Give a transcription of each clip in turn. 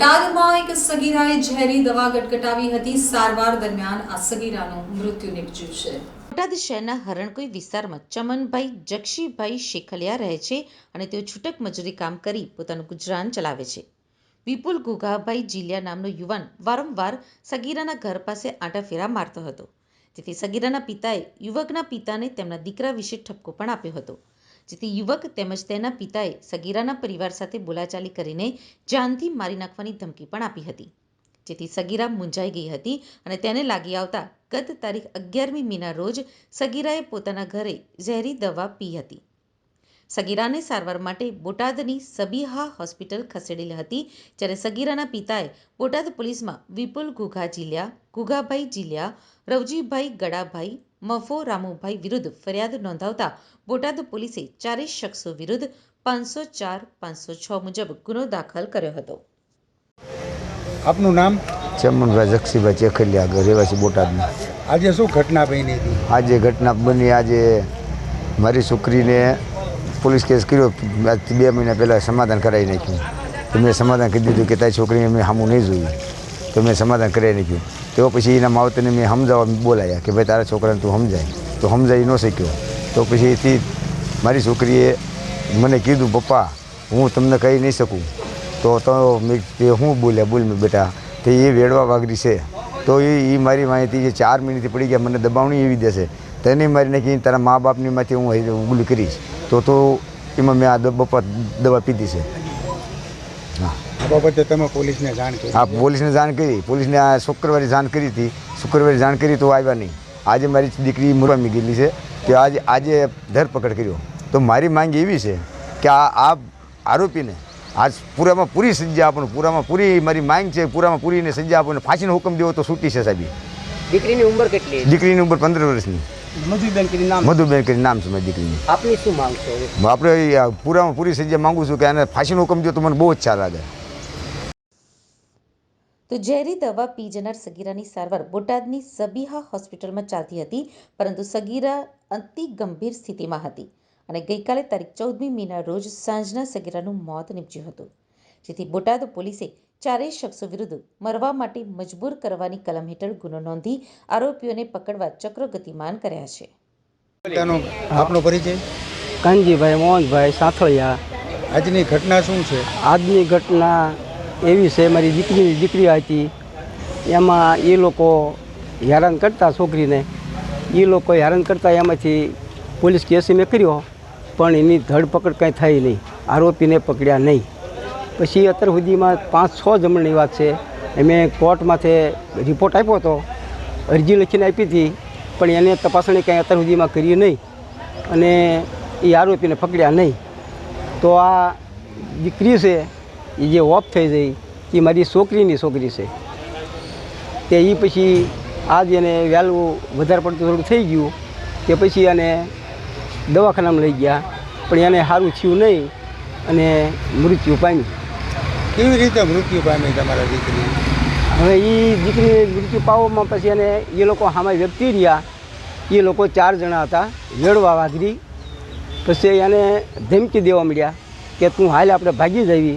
બોટાદમાં એક સગીરાએ ઝેરી દવા ગટગટાવી હતી. સારવાર દરમિયાન આ સગીરાનું મૃત્યુ નિપજ્યું છે. બોટાદ શહેરના હરણકોઈ વિસ્તારમાં ચમનભાઈ, જક્ષીભાઈ શેખલિયા રહે છે અને તેઓ છૂટક મજૂરી કામ કરી પોતાનું ગુજરાન ચલાવે છે. વિપુલ ગુગાભાઈ જીલિયા નામનો યુવાન વારંવાર સગીરાના ઘર પાસે આંટા ફેરા મારતો હતો. તેથી સગીરાના પિતાએ યુવકના પિતાને તેમના દીકરા વિશે ઠપકો પણ આપ્યો હતો. જેથી યુવક તેમજ તેના પિતાએ સગીરાના પરિવાર સાથે બોલાચાલી કરીને જાનથી મારી નાખવાની ધમકી પણ આપી હતી. જેથી સગીરા મૂંઝાઈ ગઈ હતી અને તેને લાગી આવતા ગત તારીખ અગિયારમી મીના રોજ સગીરાએ પોતાના ઘરે ઝેરી દવા પી હતી. સગીરાને સારવાર માટે બોટાદની સબીહા હોસ્પિટલ ખસેડેલી હતી, જ્યારે સગીરાના પિતાએ બોટાદ પોલીસમાં વિપુલ ગુઘા જીલ્યા ગુઘાભાઈ જીલ્યા, રવજીભાઈ ગડાભાઈ મફો રામુભાઈ વિરુદ્ધ ફરિયાદ નોંધાવતા બોટાદ પોલીસે ચારેય શખ્સો વિરુદ્ધ પાંચસો ચાર પાંચસો છ મુજબ ગુનો દાખલ કર્યો હતો. આપનું નામ? ચમનભાઈ જક્ષીભાઈ ચેખલિયા રહેવાસી બોટાદના. આજે શું ઘટના બની હતી? આજે ઘટના બની આજે મારી છોકરીને પોલીસ કેસ કર્યો. બે મહિના પહેલાં સમાધાન કરાવી નાખ્યું. તો મેં સમાધાન કરી દીધું કે તારી છોકરીને મેં સામું નહીં જોયું. તો મેં સમાધાન કરાવી નાખ્યું તો પછી એના માવતરને મેં સમજાવવા બોલાયા કે ભાઈ તારા છોકરાને તું સમજાય. તો સમજાવી ન શક્યો. તો પછી એથી મારી છોકરીએ મને કીધું, પપ્પા, હું તમને કહી નહીં શકું. તો તો મેં હું બોલ્યા, બોલ મેં બેટા, તે એ વેડવા વાગરી છે. તો એ એ મારી માહિતી જે ચાર મિનિટથી પડી ગયા, મને દબાવણી એવી દેશે તેને મારી નાખી, તારા મા બાપની માંથી હું ઉગલી કરીશ. તો તો એમાં મેં આ બપા દવા પીધી છે. આ બાબતે તમે પોલીસને જાણ કરી. આ પોલીસને જાણ કરી. પોલીસને આ શુક્રવારે જાણ કરી હતી. શુક્રવારે જાણ કરી તો આવ્યા નહીં. આજે મારી દીકરી મુરમી ગયેલી છે કે આજે આજે ધરપકડ કર્યો. તો મારી માંગ એવી છે કે આ આ આરોપીને આજ પૂરામાં પૂરી સજા આપણને પૂરામાં પૂરી મારી માંગ છે પૂરામાં પૂરીને સજા આપણને ફાંસીનો હુકમ દેવો તો છૂટી છે સાહેબ. દીકરીની ઉંમર કેટલી દીકરીની ઉંમર પંદર વર્ષની. મધુબેન કરી નામ મધુબેન કરી નામ છે મારી દીકરીની. આપની શું માંગ છે? આપણે પૂરામાં પૂરી સજા માંગુ છું કે આને ફાંસીનો હુકમ જો તો મને બહુ જ સારા લાગે. તો ઝેરી દવા પી જનાર સગીરાની સારવાર બોટાદની સબીહા હોસ્પિટલમાં ચાલતી હતી પરંતુ સગીરા અતિ ગંભીર સ્થિતિમાં હતી અને ગઈકાલે તારીખ ચૌદમી મીના રોજ સાંજના સગીરાનું મોત નીપજ્યું હતું. જેથી બોટાદ પોલીસે ચારેય શખ્સો વિરુદ્ધ મરવા માટે મજબૂર કરવાની કલમ હેઠળ ગુનો નોંધી આરોપીઓને પકડવા ચક્રો ગતિમાન કર્યા છે. પોતાનો આપનો પરિચય? કાનજીભાઈ મોહનભાઈ સાથળિયા આજની ઘટના શું છે? આજની ઘટના એવી છે મારી દીકરીની દીકરી હતી. એમાં એ લોકો હેરાન કરતા છોકરીને. એ લોકો હેરાન કરતા એમાંથી પોલીસ કેસ મેં કર્યો પણ એની ધરપકડ કાંઈ થઈ નહીં. આરોપીને પકડ્યા નહીં. પછી અત્યાર સુધીમાં પાંચ, છ જમણની વાત છે. એમે કોર્ટમાંથી રિપોર્ટ આપ્યો હતો. અરજી લખીને આપી હતી, પણ એને તપાસણી કાંઈ અત્યાર સુધીમાં કરી નહીં. અને એ આરોપીને પકડ્યા નહીં. તો આ દીકરી છે, એ જે ઓફ થઈ ગઈ, એ મારી છોકરીની છોકરી છે. તે એ પછી આજ એને વહેલું વધારે પડતું થોડું થઈ ગયું તે પછી એને દવાખાનામાં લઈ ગયા, પણ એને સારું થયું નહીં અને મૃત્યુ પામ્યું. કેવી રીતે મૃત્યુ પામી તમારા દીકરી? હવે એ દીકરીને મૃત્યુ પાવવામાં પછી એને એ લોકો સામે વ્યક્તિ રહ્યા. એ લોકો ચાર જણા હતા વેડવા વાઘરી પછી એને ધમકી દેવા મળ્યા કે તું હાલ આપણે ભાગી જવી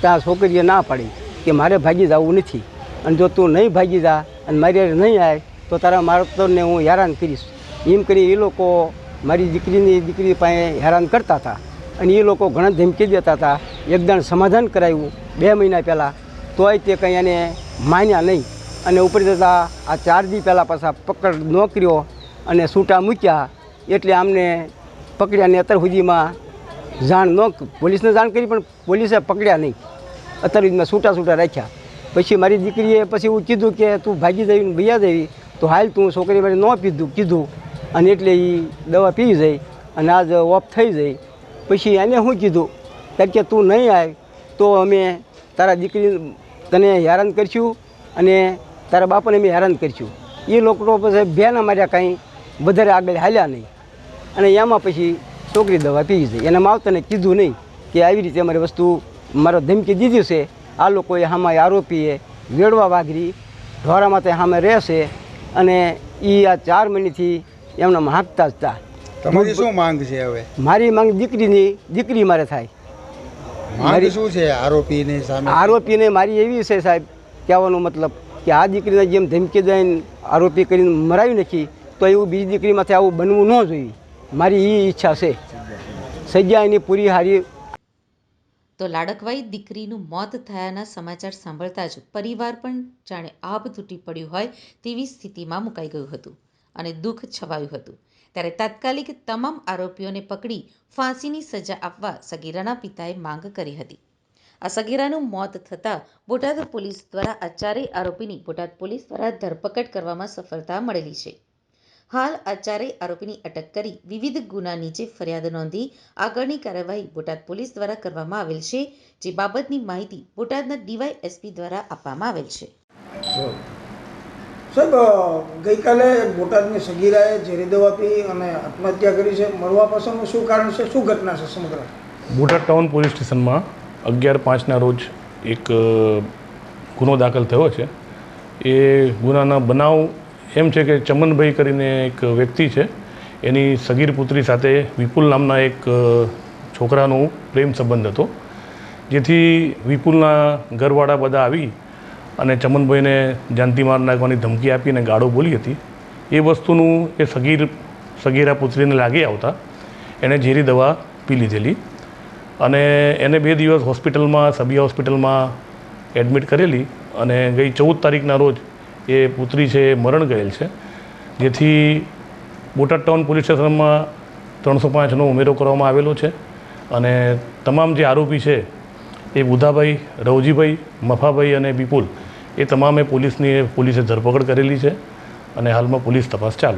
ત્યાં છોકરીએ ના પાડી કે મારે ભાગી જવું નથી. અને જો તું નહીં ભાગી જા અને મારી નહીં આવે તો તારા મારતોને હું હેરાન કરીશ. એમ કરી એ લોકો મારી દીકરીની દીકરી પાસે હેરાન કરતા હતા. અને એ લોકો ઘણા ધમકી દેતા હતા. એકદમ સમાધાન કરાવ્યું બે મહિના પહેલાં. તોય તે કંઈ એને માન્યા નહીં. અને ઉપર જતાં આ ચાર દી પહેલાં પાછા પકડ ન કર્યો અને છૂટા મૂક્યા એટલે આમને પકડ્યા ને અત્યાર સુધીમાં જાણ ન પોલીસને જાણ કરી પણ પોલીસે પકડ્યા નહીં. અત્યાર સુધીમાં છૂટા છૂટા રાખ્યા. પછી મારી દીકરીએ પછી એવું કીધું કે તું ભાગી જવી ભૈયા દેવી તો હાલ તું છોકરી મારે ન પીધું, કીધું. અને એટલે એ દવા પી જઈ અને આજ ઓફ થઈ જઈ. પછી એને શું કીધું કે તું નહીં આવે તો અમે તારા દીકરી તને હેરાન કરશું અને તારા બાપાને અમે હેરાન કરશું. એ લોકો પછી બેન માર્યા કાંઈ વધારે આગળ હાલ્યા નહીં. અને એમાં પછી છોકરી દવા પી ગઈ એને માવતરને કીધું નહીં કે આવી રીતે અમારી વસ્તુ મારો ધમકી દીધી છે. આ લોકોએ આમાં આરોપીએ વેડવા વાઘરી ઢોરામાં માથે સામે રહેશે અને એ આ ચાર મહિનાથી એમના હાંકતા જ હતા તમારી શું માંગ છે હવે? મારી માંગ દીકરીની દીકરી મારે થાય. મારી શું છે? આરોપીને સામે? આરોપીને મારી એવી છે સાહેબ કહેવાનો મતલબ કે આ દીકરીને જેમ ધમકી દઈને આરોપી કરીને મરાવી નાખી તો એવું બીજી દીકરીમાંથી આવું બનવું ન જોઈએ. મારી એ ઈચ્છા છે. સજા એની પૂરી હારી તો લાડકવાઈ દીકરીનું મોત થયાના સમાચાર સાંભળતા જ પરિવાર પણ જાણે આભ તૂટી પડ્યું હોય તેવી સ્થિતિમાં મુકાઈ ગયું હતું અને દુઃખ છવાયું હતું. ત્યારે તાત્કાલિક તમામ આરોપીઓને પકડી ફાંસીની સજા આપવા સગીરાના પિતાએ માંગ કરી હતી. આ સગીરાનું મોત થતાં બોટાદ પોલીસ દ્વારા આ ચારેય આરોપીની બોટાદ પોલીસ દ્વારા ધરપકડ કરવામાં સફળતા મળેલી છે. હાલ આ ચારેય આરોપીની અટક કરી વિવિધ ગુના નીચે ફરિયાદ નોંધી આગળની કાર્યવાહી બોટાદ પોલીસ દ્વારા કરવામાં આવેલ છે, જે બાબતની માહિતી બોટાદના ડીવાય એસપી દ્વારા આપવામાં આવેલ છે. સાહેબ ગઈકાલે બોટાદની સગીરાએ ઝેરી દવા પી અને આત્મહત્યા કરી છે. મળવા પાછળનું શું કારણ છે? શું ઘટના છે સમગ્ર? બોટાદ ટાઉન પોલીસ સ્ટેશનમાં અગિયાર પાંચના રોજ એક ગુનો દાખલ થયો છે. એ ગુનાના બનાવ એમ છે કે ચમનભાઈ કરીને એક વ્યક્તિ છે. એની સગીર પુત્રી સાથે વિપુલ નામના એક છોકરાનો પ્રેમ સંબંધ હતો. જેથી વિપુલના ઘરવાળા બધા આવી અને ચમનભાઈને જાનથી માર નાખવાની ધમકી આપીને ગાળો બોલી હતી. એ વસ્તુનું એ સગીર, સગીરા પુત્રીને લાગી આવતા એણે ઝેરી દવા પી લીધેલી અને એને બે દિવસ હોસ્પિટલમાં, સબિયા હોસ્પિટલમાં એડમિટ કરેલી અને ગઈ ચૌદ તારીખના રોજ એ પુત્રી છે એ મરણ ગયેલ છે. જેથી બોટાદ ટાઉન પોલીસ સ્ટેશનમાં ત્રણસો પાંચનો ઉમેરો કરવામાં આવેલો છે અને તમામ જે આરોપી છે એ બુધાભાઈ, રવજીભાઈ, મફાભાઈ અને વિપુલ એ તમામે પોલીસની પોલીસે ધરપકડ કરેલી છે અને હાલમાં પોલીસ તપાસ ચાલુ